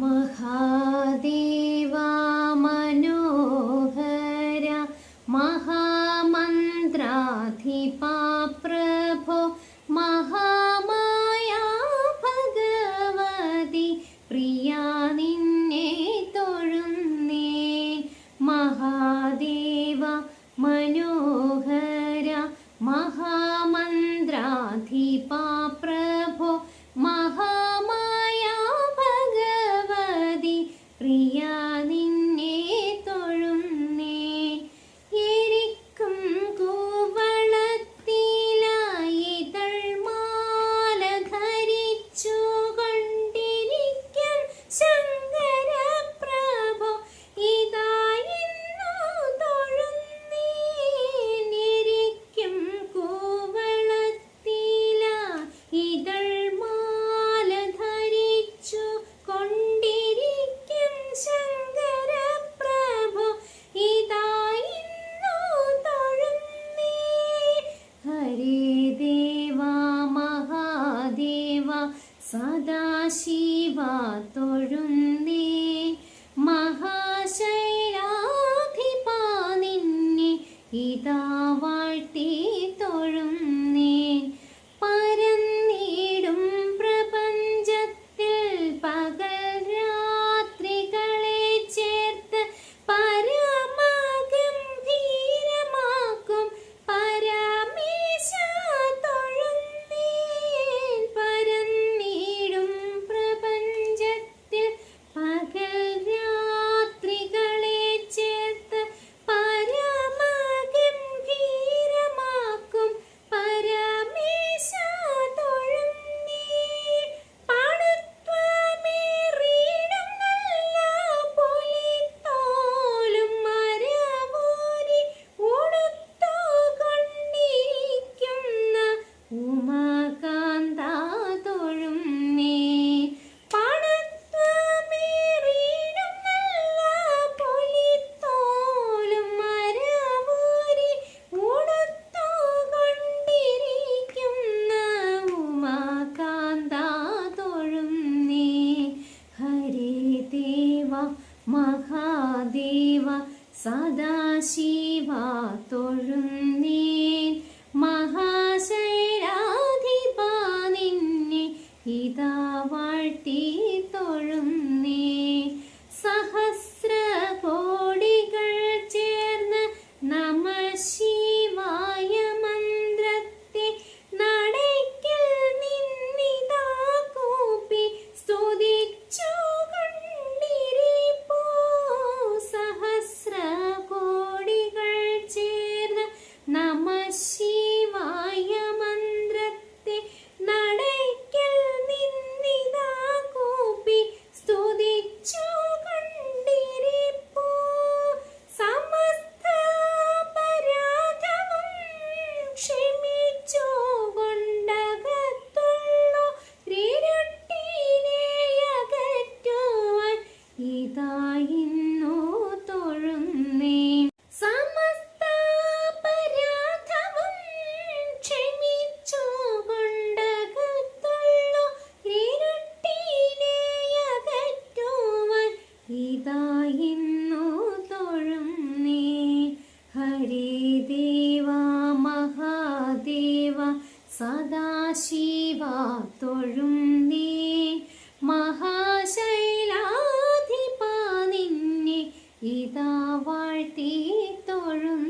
മഹാദേവാ മനോഹര മഹാമന്ത്രാധിപാ സദാശിവ തൊഴുന്നേ. മഹാശൈലാധിപാ നിന്നെ ഇതാ സദാശിവാ തൊഴുന്നേൻ മഹാശൈരാധിപ നിന്നെ ഇതാ വാഴ്ത്തി തൊഴുന്നേ. സഹസ്രകോ நம സദാശിവാ തൊഴും നീ മഹാശൈലാധിപാ നിന്നെ ഇതാ വാഴ്ത്തി തൊഴും